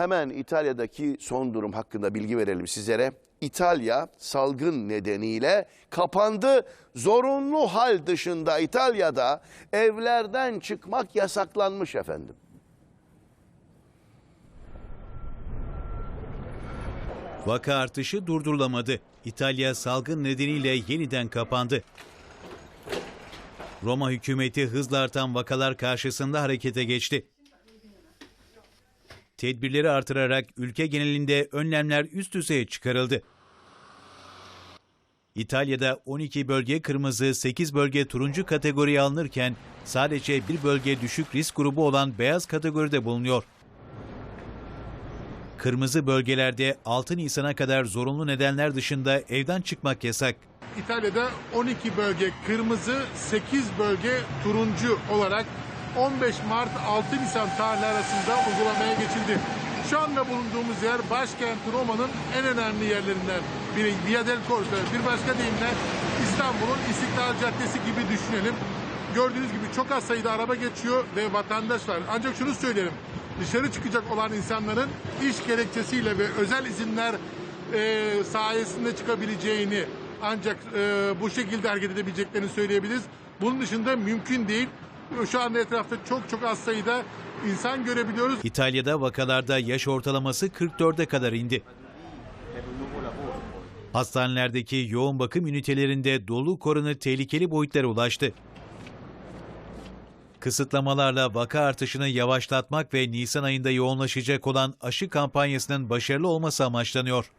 Hemen İtalya'daki son durum hakkında bilgi verelim sizlere. İtalya salgın nedeniyle kapandı. Zorunlu hal dışında İtalya'da evlerden çıkmak yasaklanmış efendim. Vaka artışı durdurulamadı. İtalya salgın nedeniyle yeniden kapandı. Roma hükümeti hızla artan vakalar karşısında harekete geçti. Tedbirleri artırarak ülke genelinde önlemler üst düzeye çıkarıldı. İtalya'da 12 bölge kırmızı, 8 bölge turuncu kategoriye alınırken sadece bir bölge düşük risk grubu olan beyaz kategoride bulunuyor. Kırmızı bölgelerde 6 Nisan'a kadar zorunlu nedenler dışında evden çıkmak yasak. İtalya'da 12 bölge kırmızı, 8 bölge turuncu olarak 15 Mart 6 Nisan tarihleri arasında uygulamaya geçildi. Şu anda bulunduğumuz yer başkent Roma'nın en önemli yerlerinden biri. Via del Corso. Bir başka deyimle İstanbul'un İstiklal Caddesi gibi düşünelim. Gördüğünüz gibi çok az sayıda araba geçiyor ve vatandaş var. Ancak şunu söylerim. Dışarı çıkacak olan insanların iş gerekçesiyle ve özel izinler e, sayesinde çıkabileceğini ancak e, bu şekilde hareket edebileceklerini söyleyebiliriz. Bunun dışında mümkün değil. Şu anda etrafta çok çok az sayıda insan görebiliyoruz. İtalya'da vakalarda yaş ortalaması 44'e kadar indi. Hastanelerdeki yoğun bakım ünitelerinde dolu koronu tehlikeli boyutlara ulaştı. Kısıtlamalarla vaka artışını yavaşlatmak ve Nisan ayında yoğunlaşacak olan aşı kampanyasının başarılı olması amaçlanıyor.